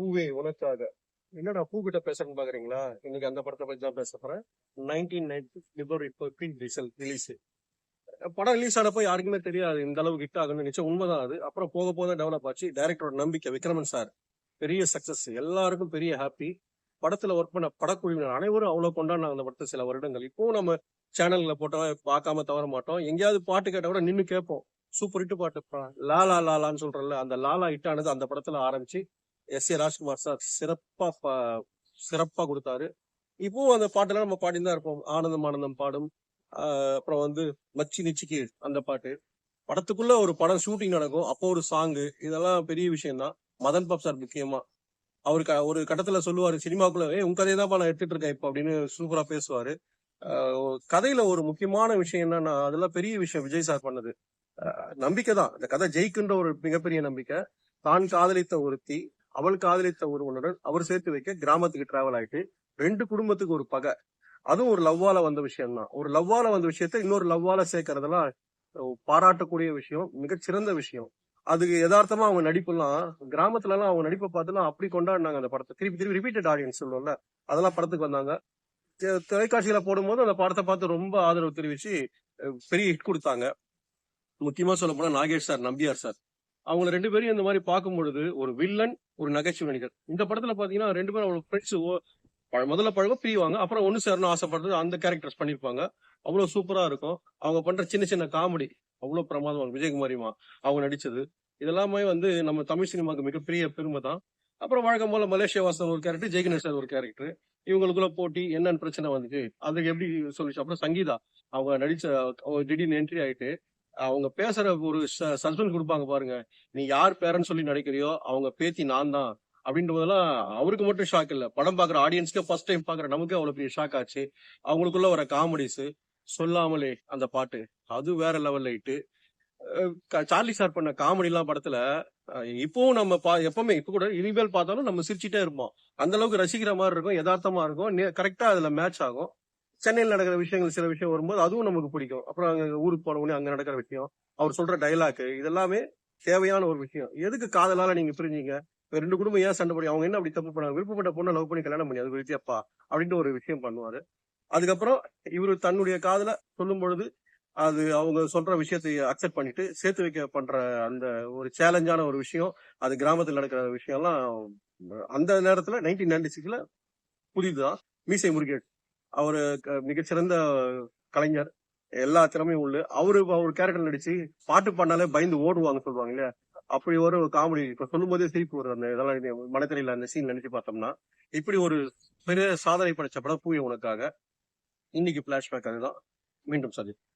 பூவே உனக்காக. என்னடா பூ கிட்ட பேசுறேன்னு பாக்குறீங்களா? இன்னைக்கு அந்த படத்தை பத்தி தான் பேச போறேன். Nineteen ninety February fifteen result release படம் ரிலீஸ் ஆனப்போ யாருக்குமே தெரியாது இந்த அளவுக்கு ஹிட் ஆகும்னு நினைச்சா உண்மைதான் அது. அப்புறம் போக போக டெவலப் ஆச்சு. டைரக்டரோட நம்பிக்கை விக்ரமன் சார் பெரிய சக்சஸ் எல்லாருக்கும் பெரிய ஹாப்பி படத்துல ஒர்க் பண்ண படக்குழுவினர் அனைவரும் அவ்வளவு கொண்டாடினாங்க அந்த படத்தை சில வருடங்கள். இப்போ நம்ம சேனல்ல போட்டோம் பார்க்காம தவற மாட்டோம். எங்கேயாவது பாட்டு கேட்டா கூட நின்று கேட்போம். சூப்பர் ஹிட் பாட்டு பா- லாலா லாலான்னு சொல்றல அந்த லாலா ஹிட் ஆனது அந்த படத்துல ஆரம்பிச்சு எஸ் ஏ ராஜ்குமார் சார் சிறப்பா சிறப்பா கொடுத்தாரு. இப்போ அந்த பாட்டெல்லாம் நம்ம பாடி தான் இருப்போம். ஆனந்தம் ஆனந்தம் பாடும். அப்புறம் வந்து மச்சி நிச்சிக்கு அந்த பாட்டு. படத்துக்குள்ள ஒரு படம் ஷூட்டிங் நடக்கும். அப்போ ஒரு சாங்கு இதெல்லாம் பெரிய விஷயம் தான் மதன் பாப் சார் முக்கியமா. அவர் க- ஒரு கட்டத்துல சொல்லுவாரு சினிமாக்குள்ள ஏ உன் கதையை தான் நான் எடுத்துட்டு இருக்கேன் இப்போ அப்படின்னு சூப்பரா பேசுவாரு. கதையில ஒரு முக்கியமான விஷயம் என்னன்னா அதெல்லாம் பெரிய விஷயம் விஜய் சார் பண்ணது. நம்பிக்கை தான் இந்த கதை ஜெயிக்குன்ற ஒரு மிகப்பெரிய நம்பிக்கை. தான் காதலித்த ஒருத்தி அவள் காதலித்த ஒருவனுடன் அவர் சேர்த்து வைக்க கிராமத்துக்கு டிராவல் ஆயிட்டு ரெண்டு குடும்பத்துக்கு ஒரு பகை. அதுவும் ஒரு லவ்வால வந்த விஷயம் தான் ஒரு லவ்வால வந்த விஷயத்த இன்னொரு லவ்வால சேர்க்கறதெல்லாம் பாராட்டக்கூடிய விஷயம் மிகச்சிறந்த விஷயம். அதுக்கு யதார்த்தமா அவங்க நடிப்புலாம் கிராமத்துல எல்லாம் அவங்க நடிப்பை பார்த்துலாம் அப்படி கொண்டாடினாங்க அந்த படத்தை. திருப்பி திருப்பி ரிப்பீட்டட் ஆடியன்ஸ் சொல்லுவோம்ல அதெல்லாம் படத்துக்கு வந்தாங்க. தொலைக்காட்சியில போடும்போது அந்த படத்தை பார்த்து ரொம்ப ஆதரவு தெரிவிச்சு பெரிய ஹிட் கொடுத்தாங்க. முக்கியமா சொல்ல போனா நாகேஷ் சார் நம்பியார் சார். அவங்க ரெண்டு பேரும் இந்த மாதிரி பார்க்கும் பொழுது ஒரு வில்லன் ஒரு நகைச்சுவை நடிகர் இந்த படத்துல பாத்தீங்கன்னா ரெண்டு பேரும் அவங்க ஃப்ரெண்ட்ஸ் முதல்ல பழக பிரிவாங்க அப்புறம் ஒன்னு சேரணும் ஆசைப்படுறது அந்த கேரக்டர்ஸ் பண்ணிருப்பாங்க. அவ்வளவு சூப்பரா இருக்கும். அவங்க பண்ற சின்ன சின்ன காமெடி அவ்வளவு பிரமாதம் விஜயகுமாரிமா அவங்க நடிச்சது. இதெல்லாமே வந்து நம்ம தமிழ் சினிமாக்கு மிகப்பெரிய பெருமை தான். அப்புறம் வழக்கம் போல மலேசியா வாசன் ஒரு கேரக்டர் ஜெயகணேஷ் சார் ஒரு கேரக்டர் இவங்களுக்குள்ள போட்டி என்னென்ன பிரச்சனை வந்துச்சு அதுக்கு எப்படி சொல்லிச்சு? அப்புறம் சங்கீதா அவங்க நடிச்ச திடீர்னு என்ட்ரி ஆயிட்டு அவங்க பேசுற ஒரு சஸ்பென்ஸ் கொடுப்பாங்க பாருங்க. நீ யார் பேரன்னு சொல்லி நடிக்கிறியோ அவங்க பேத்தி நான் தான். அப்படின்ற போதெல்லாம் அவருக்கு மட்டும் ஷாக் இல்ல. படம் பாக்குற ஆடியன்ஸ்க்கு ஃபர்ஸ்ட் டைம் பாக்குற நமக்கு அவ்வளவு பெரிய ஷாக் ஆச்சு. அவங்களுக்குள்ள வர காமெடிஸ் சொல்லாமலே அந்த பாட்டு. அது வேற லெவல்ல இட்டு க- சார்லி சார் பண்ண காமெடி எல்லாம் படத்துல இப்பவும் நம்ம பா எப்பவுமே இப்ப கூட இனிமேல் பார்த்தாலும் நம்ம சிரிச்சுட்டே இருப்போம். அந்த அளவுக்கு ரசிக்கிற மாதிரி இருக்கும் யதார்த்தமா இருக்கும். கரெக்டா அதுல மேட்ச் ஆகும். சென்னையில் நடக்கிற விஷயங்கள் சில விஷயம் வரும்போது அதுவும் நமக்கு பிடிக்கும். அப்புறம் அங்க ஊருக்கு போன உடனே அங்க நடக்கிற விஷயம் அவர் சொல்ற டைலாக் இதெல்லாமே தேவையான ஒரு விஷயம். எதுக்கு காதலால நீங்க பிரிஞ்சீங்க? ரெண்டு குடும்பம் ஏன் சண்டை போடி அவங்க என்ன அப்படி தப்பு பண்ணாங்க? விருப்பப்பட்ட பொண்ணை லவ் பண்ணி கல்யாணம் பண்ணி அது வித்தியப்பா அப்படின்ட்டு ஒரு விஷயம் பண்ணுவாரு. அதுக்கப்புறம் இவரு தன்னுடைய காதல சொல்லும் பொழுது அது அவங்க சொல்ற விஷயத்தை அக்செப்ட் பண்ணிட்டு சேர்த்து வைக்க பண்ற அந்த ஒரு சேலஞ்சான ஒரு விஷயம் அது கிராமத்தில் நடக்கிற விஷயம்லாம் அந்த நேரத்துல நைன்டீன் நைன்டி சிக்ஸ்ல புதிதுதான். மீசை முருகேஷ் அவரு க- மிகச்சிறந்த கலைஞர். எல்லா திறமையும் உள்ள அவரு அவர் கேரக்டர் நடிச்சு பாட்டு பாடினாலே பயந்து ஓடுவாங்க சொல்லுவாங்க இல்லையா அப்படி ஒரு காமெடி இப்ப சொல்லும் போதே சிரிப்பு வருது. அந்த இதெல்லாம் இது மனத்திரையில அந்த சீன் நினைச்சு பார்த்தோம்னா. இப்படி ஒரு பெரிய சாதனை படைச்ச படம் பூய உனக்காக. இன்னைக்கு பிளாஷ்பேக் அதுதான். மீண்டும் சந்திப்போம்.